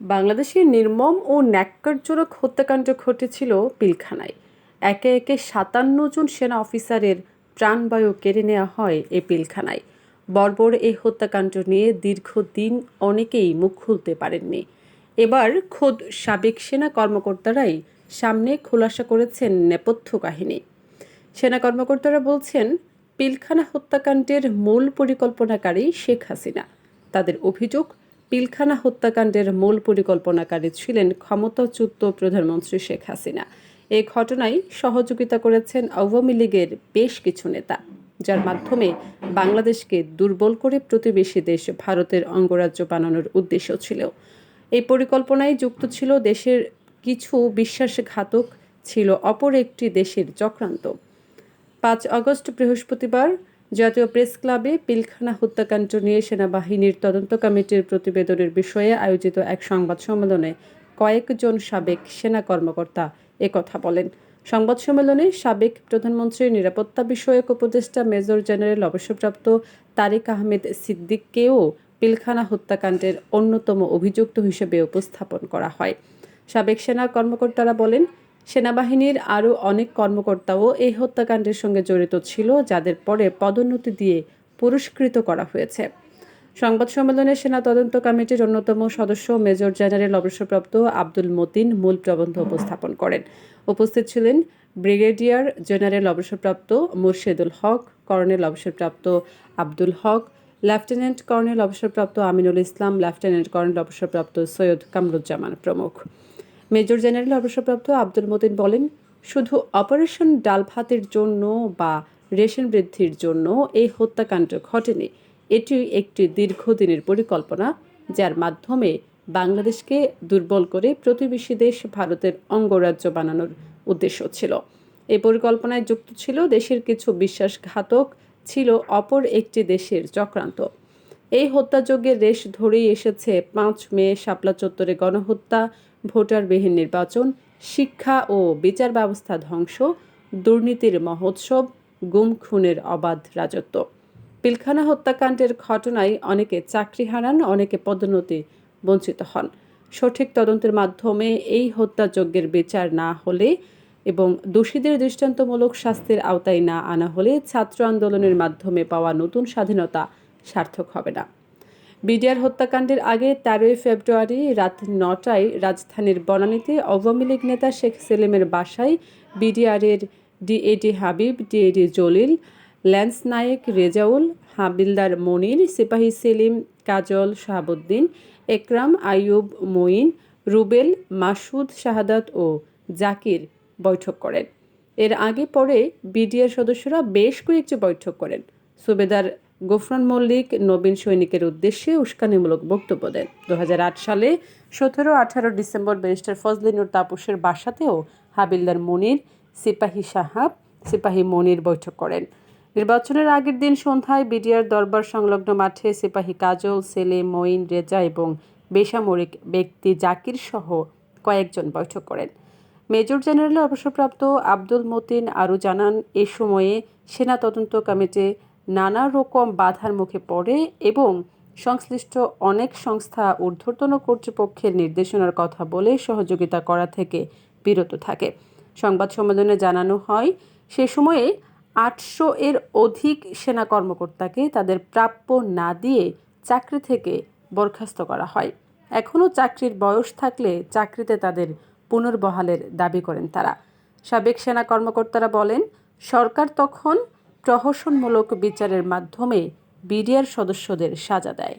বাংলাদেশের নির্মম ও ন্যাক্কারজনক হত্যাকাণ্ড ঘটেছিল পিলখানায়। একে একে সাতান্ন জন সেনা অফিসারের প্রাণবায়ু কেড়ে নেওয়া হয় এ পিলখানায়। বর্বর এই হত্যাকাণ্ড নিয়ে দীর্ঘদিন অনেকেই মুখ খুলতে পারেননি। এবার খোদ সাবেক সেনা কর্মকর্তারাই সামনে খোলাসা করেছেন নেপথ্য কাহিনী। সেনা কর্মকর্তারা বলছেন, পিলখানা হত্যাকাণ্ডের মূল পরিকল্পনাকারী শেখ হাসিনা। তাদের অভিযোগ পিলখানা হত্যাকাণ্ডের মূল পরিকল্পনাকারী ছিলেন ক্ষমতাচ্যুত প্রধানমন্ত্রী শেখ হাসিনা। এই ঘটনায় সহযোগিতা করেছেন আওয়ামী লীগের বেশ কিছু নেতা, যার মাধ্যমে বাংলাদেশকে দুর্বল করে প্রতিবেশী দেশ ভারতের অঙ্গরাজ্য বানানোর উদ্দেশ্য ছিল। এই পরিকল্পনায় যুক্ত ছিল দেশের কিছু বিশ্বাসঘাতক, ছিল অপর একটি দেশের চক্রান্ত। পাঁচ আগস্ট বৃহস্পতিবার জাতীয় প্রেস ক্লাবে পিলখানা হত্যাকাণ্ড নিয়ে সেনাবাহিনীর তদন্ত কমিটির প্রতিবেদনের বিষয়ে আয়োজিত এক সংবাদ সম্মেলনে কয়েকজন সাবেক সেনা কর্মকর্তা একথা বলেন। সংবাদ সম্মেলনে সাবেক প্রধানমন্ত্রীর নিরাপত্তা বিষয়ক উপদেষ্টা মেজর জেনারেল অবসরপ্রাপ্ত তারিক আহমেদ সিদ্দিককেও পিলখানা হত্যাকাণ্ডের অন্যতম অভিযুক্ত হিসেবে উপস্থাপন করা হয়। সাবেক সেনা কর্মকর্তারা বলেন সেনাবাহিনীর আরও অনেক কর্মকর্তাও এই হত্যাকাণ্ডের সঙ্গে জড়িত ছিল, যাদের পরে পদোন্নতি দিয়ে পুরস্কৃত করা হয়েছে। সংবাদ সম্মেলনে সেনা তদন্ত কমিটির অন্যতম সদস্য মেজর জেনারেল অবসরপ্রাপ্ত আব্দুল মতিন মূল প্রবন্ধ উপস্থাপন করেন। উপস্থিত ছিলেন ব্রিগেডিয়ার জেনারেল অবসরপ্রাপ্ত মুর্শেদুল হক, কর্নেল অবসরপ্রাপ্ত আব্দুল হক, লেফটেন্যান্ট কর্নেল অবসরপ্রাপ্ত আমিনুল ইসলাম, লেফটেন্যান্ট কর্নেল অবসরপ্রাপ্ত সৈয়দ কামরুজ্জামান প্রমুখ। মেজর জেনারেল অবসরপ্রাপ্ত আব্দুল মতিন বলেন, শুধু অপারেশন ডাল ভাতের জন্য বা রেশন বৃদ্ধির জন্য এই হত্যাকাণ্ড ঘটেনি। এটি একটি দীর্ঘদিনের পরিকল্পনা, যার মাধ্যমে বাংলাদেশকে দুর্বল করে প্রতিবেশী দেশ ভারতের অঙ্গরাজ্য বানানোর উদ্দেশ্য ছিল। এই পরিকল্পনায় যুক্ত ছিল দেশের কিছু বিশ্বাসঘাতক, ছিল অপর একটি দেশের চক্রান্ত। এই হত্যাযজ্ঞের রেশ ধরেই এসেছে পাঁচ মে শাপলা চত্বরে গণহত্যা, ভোটারবিহীন নির্বাচন, শিক্ষা ও বিচার ব্যবস্থা ধ্বংস, দুর্নীতির মহোৎসব, গুম, খুনের অবাধ রাজত্ব। পিলখানা হত্যাকাণ্ডের ঘটনায় অনেকে চাকরি হারান, অনেকে পদোন্নতি বঞ্চিত হন। সঠিক তদন্তের মাধ্যমে এই হত্যাযজ্ঞের বিচার না হলে এবং দোষীদের দৃষ্টান্তমূলক শাস্তির আওতায় না আনা হলে ছাত্র আন্দোলনের মাধ্যমে পাওয়া নতুন স্বাধীনতা সার্থক হবে না। বিডিআর হত্যাকাণ্ডের আগে তেরোই ফেব্রুয়ারি রাত নটায় রাজধানীর বনানীতে আওয়ামী লীগ নেতা শেখ সেলিমের বাসায় বিডিআরের DAD Habib, DAD Jalil, lance naik, Rezaul, havildar Monir, sipahi Selim, কাজল শাহাবুদ্দিন, একরাম আইয়ুব মঈন, রুবেল, মাসুদ শাহাদাত ও জাকির বৈঠক করেন। এর আগে পরে বিডিআর সদস্যরা বেশ কয়েকটি বৈঠক করেন। সুবেদার গোফরান মল্লিক নবীন সৈনিকের উদ্দেশ্যে উস্কানিমূলক বক্তব্য দেন। দু সালে সতেরো আঠারো ডিসেম্বর ব্যারিস্টার ফজলিনুর তাপসের বাসাতেও হাবিলদার মনির, সিপাহী সাহাব, সিপাহী মনির বৈঠক করেন। নির্বাচনের আগের দিন সন্ধ্যায় বিডিআর দরবার সংলগ্ন মাঠে সিপাহী কাজল, সেলে, মঈন, রেজা এবং বেসামরিক ব্যক্তি জাকির সহ কয়েকজন বৈঠক করেন। মেজর জেনারেল অবসরপ্রাপ্ত আব্দুল মতিন আরও জানান, এ সময়ে সেনা তদন্ত কমিটি নানা রকম বাধার মুখে পড়ে এবং সংশ্লিষ্ট অনেক সংস্থা ঊর্ধ্বতন কর্তৃপক্ষের নির্দেশনার কথা বলে সহযোগিতা করা থেকে বিরত থাকে। সংবাদ সম্মেলনে জানানো হয়, সে সময়ে আটশো এর অধিক সেনা কর্মকর্তাকে তাদের প্রাপ্য না দিয়ে চাকরি থেকে বরখাস্ত করা হয়। এখনও চাকরির বয়স থাকলে চাকরিতে তাদের পুনর্বহালের দাবি করেন তারা। সাবেক সেনা কর্মকর্তারা বলেন, সরকার তখন প্রহসনমূলক বিচারের মাধ্যমে বিডিআর সদস্যদের সাজা দেয়।